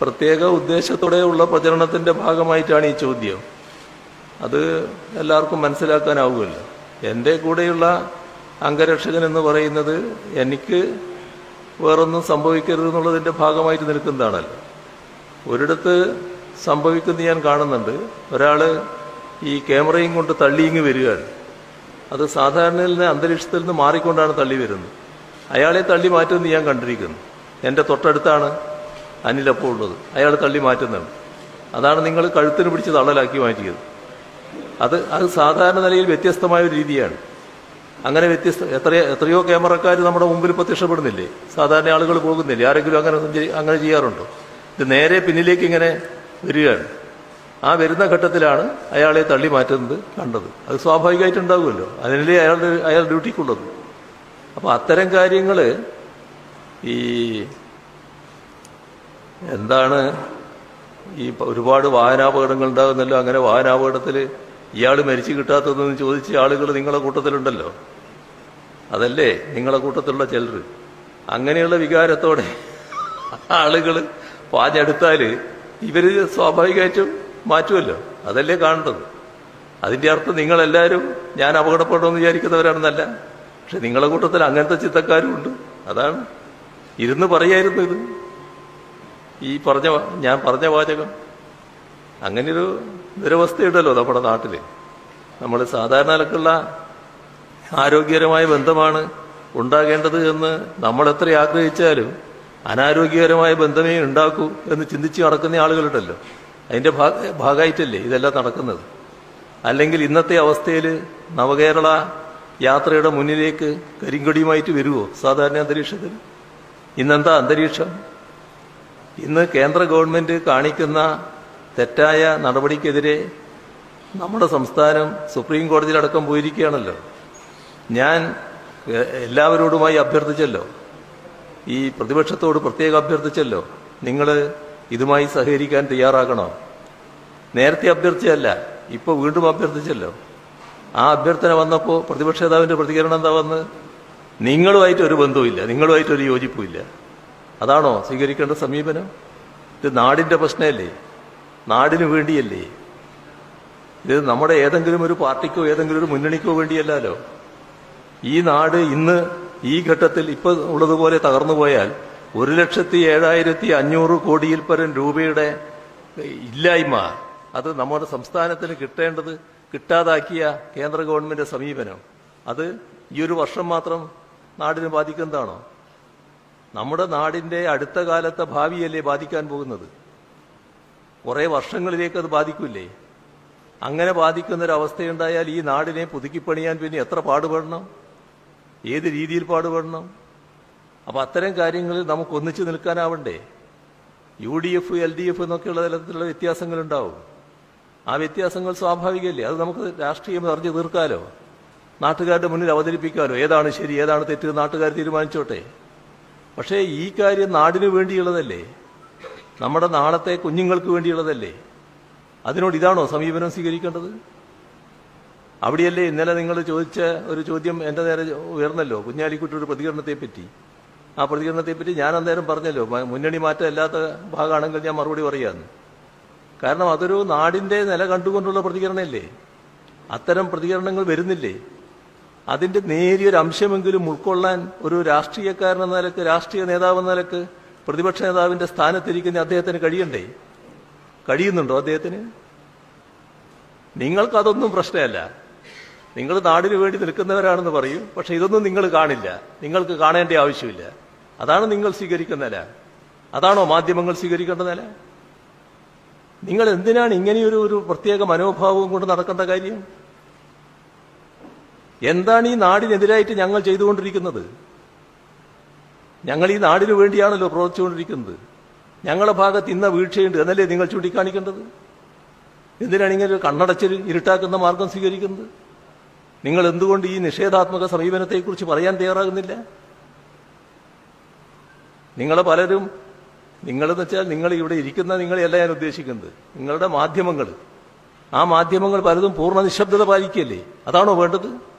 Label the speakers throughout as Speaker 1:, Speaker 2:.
Speaker 1: പ്രത്യേക ഉദ്ദേശത്തോടെയുള്ള പ്രചരണത്തിന്റെ ഭാഗമായിട്ടാണ് ഈ ചോദ്യം. അത് എല്ലാവർക്കും മനസ്സിലാക്കാനാവുമല്ലോ. എന്റെ കൂടെയുള്ള അംഗരക്ഷകൻ എന്ന് പറയുന്നത് എനിക്ക് വേറൊന്നും സംഭവിക്കരുത് എന്നുള്ളതിന്റെ ഭാഗമായിട്ട് നിൽക്കുന്നതാണല്ലോ. ഒരിടത്ത് സംഭവിക്കുന്നത് ഞാൻ കാണുന്നുണ്ട്. ഒരാൾ ഈ ക്യാമറയും കൊണ്ട് തള്ളിയിങ്ങ് വരികയാണ്. അത് സാധാരണയിൽ നിന്ന് അന്തരീക്ഷത്തിൽ നിന്ന് മാറിക്കൊണ്ടാണ് തള്ളി വരുന്നത്. അയാളെ തള്ളി മാറ്റുമെന്ന് ഞാൻ കണ്ടിരിക്കുന്നു. എന്റെ തൊട്ടടുത്താണ് അനിലപ്പോൾ ഉള്ളത്. അയാൾ തള്ളി മാറ്റുന്നുണ്ട്. അതാണ് നിങ്ങൾ കഴുത്തിന് പിടിച്ച് തള്ളലാക്കി മാറ്റിയത്. അത് അത് സാധാരണ നിലയിൽ വ്യത്യസ്തമായ ഒരു രീതിയാണ്. അങ്ങനെ വ്യത്യസ്ത എത്ര എത്രയോ ക്യാമറക്കാർ നമ്മുടെ മുമ്പിൽ പ്രത്യക്ഷപ്പെടുന്നില്ലേ സാധാരണ ആളുകൾ പോകുന്നില്ലേ? ആരെങ്കിലും അങ്ങനെ അങ്ങനെ ചെയ്യാറുണ്ടോ? ഇത് നേരെ പിന്നിലേക്ക് ഇങ്ങനെ വരികയാണ്. ആ വരുന്ന ഘട്ടത്തിലാണ് അയാളെ തള്ളി മാറ്റുന്നത് കണ്ടത്. അത് സ്വാഭാവികമായിട്ട് സ്വാഭാവികമായിട്ടുണ്ടാകുമല്ലോ അതിനല്ലേ അയാളുടെ അയാൾ ഡ്യൂട്ടിക്കുള്ളത്. അപ്പോൾ അത്തരം കാര്യങ്ങൾ ഈ എന്താണ് ഈ ഒരുപാട് വാഹനാപകടങ്ങൾ ഉണ്ടാകുന്നല്ലോ. അങ്ങനെ വാഹനാപകടത്തിൽ ഇയാൾ മരിച്ചു കിട്ടാത്തതെന്ന് ചോദിച്ച ആളുകൾ നിങ്ങളെ കൂട്ടത്തിലുണ്ടല്ലോ. അതല്ലേ നിങ്ങളെ കൂട്ടത്തിലുള്ള ചിലർ അങ്ങനെയുള്ള വികാരത്തോടെ ആളുകൾ പാഞ്ഞെടുത്താൽ ഇവർ സ്വാഭാവികമായിട്ടും മാറ്റുമല്ലോ. അതല്ലേ കാണേണ്ടത് അതിന്റെ അർത്ഥം നിങ്ങളെല്ലാവരും ഞാൻ അപകടപ്പെടുമെന്ന് വിചാരിക്കുന്നവരാണെന്നല്ല. പക്ഷെ നിങ്ങളെ കൂട്ടത്തിൽ അങ്ങനത്തെ ചിത്തക്കാരും ഉണ്ട് അതാണ്. ഇരുന്ന് പറയായിരുന്നു ഇത്. ഈ പറഞ്ഞ ഞാൻ പറഞ്ഞ വാചകം. അങ്ങനെയൊരു ദുരവസ്ഥയുണ്ടല്ലോ നമ്മുടെ നാട്ടിൽ നമ്മൾ സാധാരണ നിലക്കുള്ള ആരോഗ്യകരമായ ബന്ധമാണ് ഉണ്ടാകേണ്ടത് എന്ന് നമ്മൾ എത്ര ആഗ്രഹിച്ചാലും അനാരോഗ്യകരമായ ബന്ധമേ ഉണ്ടാക്കൂ എന്ന് ചിന്തിച്ച് നടക്കുന്ന ആളുകളുണ്ടല്ലോ. അതിന്റെ ഭാഗ- ഭാഗമായിട്ടല്ലേ ഇതെല്ലാം നടക്കുന്നത്. അല്ലെങ്കിൽ ഇന്നത്തെ അവസ്ഥയിൽ നവകേരള യാത്രയുടെ മുന്നിലേക്ക് കരിങ്കൊടിയുമായിട്ട് വരുമോ സാധാരണ അന്തരീക്ഷത്തിൽ? ഇന്നെന്താ അന്തരീക്ഷം? ഇന്ന് കേന്ദ്ര ഗവൺമെന്റ് കാണിക്കുന്ന തെറ്റായ നടപടിക്കെതിരെ നമ്മുടെ സംസ്ഥാനം സുപ്രീം കോടതിയിലടക്കം പോയിരിക്കുകയാണല്ലോ. ഞാൻ എല്ലാവരോടുമായി അഭ്യർത്ഥിച്ചല്ലോ. ഈ പ്രതിപക്ഷത്തോട് പ്രത്യേകം അഭ്യർത്ഥിച്ചല്ലോ. നിങ്ങൾ ഇതുമായി സഹകരിക്കാൻ തയ്യാറാകണോ? നേരത്തെ അഭ്യർത്ഥിച്ചല്ല ഇപ്പൊ വീണ്ടും അഭ്യർത്ഥിച്ചല്ലോ. ആ അഭ്യർത്ഥന വന്നപ്പോൾ പ്രതിപക്ഷ നേതാവിന്റെ പ്രതികരണം എന്താ വന്ന്? നിങ്ങളുമായിട്ട് ഒരു ബന്ധവുമില്ല നിങ്ങളുമായിട്ടൊരു യോജിപ്പുമില്ല. അതാണോ സ്വീകരിക്കേണ്ട സമീപനം? ഇത് നാടിന്റെ പ്രശ്നമല്ലേ? നാടിന് വേണ്ടിയല്ലേ? ഇത് നമ്മുടെ ഏതെങ്കിലും ഒരു പാർട്ടിക്കോ ഏതെങ്കിലും ഒരു മുന്നണിക്കോ വേണ്ടിയല്ലല്ലോ. ഈ നാട് ഇന്ന് ഈ ഘട്ടത്തിൽ ഇപ്പൊ ഉള്ളതുപോലെ തകർന്നു പോയാൽ ഒരു ലക്ഷത്തി ഏഴായിരത്തി അഞ്ഞൂറ് കോടിയിൽ പരം രൂപയുടെ ഇല്ലായ്മ അത് നമ്മുടെ സംസ്ഥാനത്തിന് കിട്ടേണ്ടത് കിട്ടാതാക്കിയ കേന്ദ്ര ഗവൺമെന്റ് സമീപനം. അത് ഈ ഒരു വർഷം മാത്രം നാടിന് ബാധിക്കുന്നതാണോ? നമ്മുടെ നാടിന്റെ അടുത്ത കാലത്തെ ഭാവിയല്ലേ ബാധിക്കാൻ പോകുന്നത്? കുറേ വർഷങ്ങളിലേക്ക് അത് ബാധിക്കില്ലേ? അങ്ങനെ ബാധിക്കുന്നൊരവസ്ഥയുണ്ടായാൽ ഈ നാടിനെ പുതുക്കിപ്പണിയാൻ പിന്നെ എത്ര പാടുപെടണം? ഏത് രീതിയിൽ പാടുപെടണം? അപ്പം അത്തരം കാര്യങ്ങളിൽ നമുക്ക് ഒന്നിച്ചു നിൽക്കാനാവണ്ടേ? U D F L D F എന്നൊക്കെയുള്ള തരത്തിലുള്ള വ്യത്യാസങ്ങളുണ്ടാവും. ആ വ്യത്യാസങ്ങൾ സ്വാഭാവികമല്ലേ? അത് നമുക്ക് രാഷ്ട്രീയം അറിഞ്ഞു തീർക്കാലോ? നാട്ടുകാരുടെ മുന്നിൽ അവതരിപ്പിക്കാലോ? ഏതാണ് ശരി ഏതാണ് തെറ്റ് നാട്ടുകാർ തീരുമാനിച്ചോട്ടെ? പക്ഷേ ഈ കാര്യം നാടിനു വേണ്ടിയുള്ളതല്ലേ? നമ്മുടെ നാളത്തെ കുഞ്ഞുങ്ങൾക്ക് വേണ്ടിയുള്ളതല്ലേ? അതിനോട് ഇതാണോ സമീപനം സ്വീകരിക്കേണ്ടത്? അവിടെയല്ലേ ഇന്നലെ നിങ്ങൾ ചോദിച്ച ഒരു ചോദ്യം എന്റെ നേരെ ഉയർന്നല്ലോ കുഞ്ഞാലിക്കുട്ടിയുടെ പ്രതികരണത്തെ പറ്റി ആ പ്രതികരണത്തെ പറ്റി ഞാൻ അന്നേരം പറഞ്ഞല്ലോ മുന്നണി മാറ്റം അല്ലാത്ത ഭാഗമാണെങ്കിൽ ഞാൻ മറുപടി പറയാന്ന്. കാരണം അതൊരു നാടിന്റെ നില കണ്ടുകൊണ്ടുള്ള പ്രതികരണമല്ലേ? അത്തരം പ്രതികരണങ്ങൾ വരുന്നില്ലേ? അതിന്റെ നേരിയൊരു അംശമെങ്കിലും ഉൾക്കൊള്ളാൻ ഒരു രാഷ്ട്രീയക്കാരൻ എന്ന നിലയ്ക്ക് രാഷ്ട്രീയ നേതാവ് എന്ന നിലയ്ക്ക് പ്രതിപക്ഷ നേതാവിന്റെ സ്ഥാനത്തിരിക്കുന്ന അദ്ദേഹത്തിന് കഴിയണ്ടേ? കഴിയുന്നുണ്ടോ അദ്ദേഹത്തിന്? നിങ്ങൾക്കതൊന്നും പ്രശ്നമല്ല. നിങ്ങൾ നാടിന് വേണ്ടി നിൽക്കുന്നവരാണെന്ന് പറയും പക്ഷെ ഇതൊന്നും നിങ്ങൾ കാണില്ല. നിങ്ങൾക്ക് കാണേണ്ട ആവശ്യമില്ല. അതാണ് നിങ്ങൾ സ്വീകരിക്കുന്ന നില. അതാണോ മാധ്യമങ്ങൾ സ്വീകരിക്കേണ്ട നില? നിങ്ങൾ എന്തിനാണ് ഇങ്ങനെയൊരു ഒരു പ്രത്യേക മനോഭാവവും കൊണ്ട് നടക്കേണ്ട കാര്യം? എന്താണ് ഈ നാടിനെതിരായിട്ട് ഞങ്ങൾ ചെയ്തുകൊണ്ടിരിക്കുന്നത്? ഞങ്ങൾ ഈ നാടിനു വേണ്ടിയാണല്ലോ പ്രവർത്തിച്ചുകൊണ്ടിരിക്കുന്നത്. ഞങ്ങളുടെ ഭാഗത്ത് ഇന്ന വീഴ്ചയുണ്ട് എന്നല്ലേ നിങ്ങൾ ചൂണ്ടിക്കാണിക്കേണ്ടത്? എന്തിനാണ് ഇങ്ങനെ കണ്ണടച്ചിൽ ഇരുട്ടാക്കുന്ന മാർഗം സ്വീകരിക്കുന്നത്? നിങ്ങൾ എന്തുകൊണ്ട് ഈ നിഷേധാത്മക സമീപനത്തെക്കുറിച്ച് പറയാൻ തയ്യാറാകുന്നില്ല? നിങ്ങൾ പലരും നിങ്ങളെന്ന് വെച്ചാൽ നിങ്ങൾ ഇവിടെ ഇരിക്കുന്ന നിങ്ങളെയല്ല ഞാൻ ഉദ്ദേശിക്കുന്നത്. നിങ്ങളുടെ മാധ്യമങ്ങൾ. ആ മാധ്യമങ്ങൾ പലതും പൂർണ നിശബ്ദത പാലിക്കുകയല്ലേ? അതാണോ വേണ്ടത്?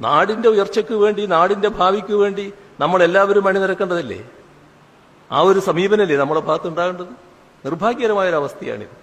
Speaker 1: നാടിന്റെ ഉയർച്ചയ്ക്ക് വേണ്ടി നാടിന്റെ ഭാവിക്ക് വേണ്ടി നമ്മൾ എല്ലാവരും അണിനിരക്കേണ്ടതല്ലേ? ആ ഒരു സമീപനല്ലേ നമ്മുടെ ഭാഗത്ത് ഉണ്ടാകേണ്ടത് നിർഭാഗ്യകരമായ ഒരു അവസ്ഥയാണിത്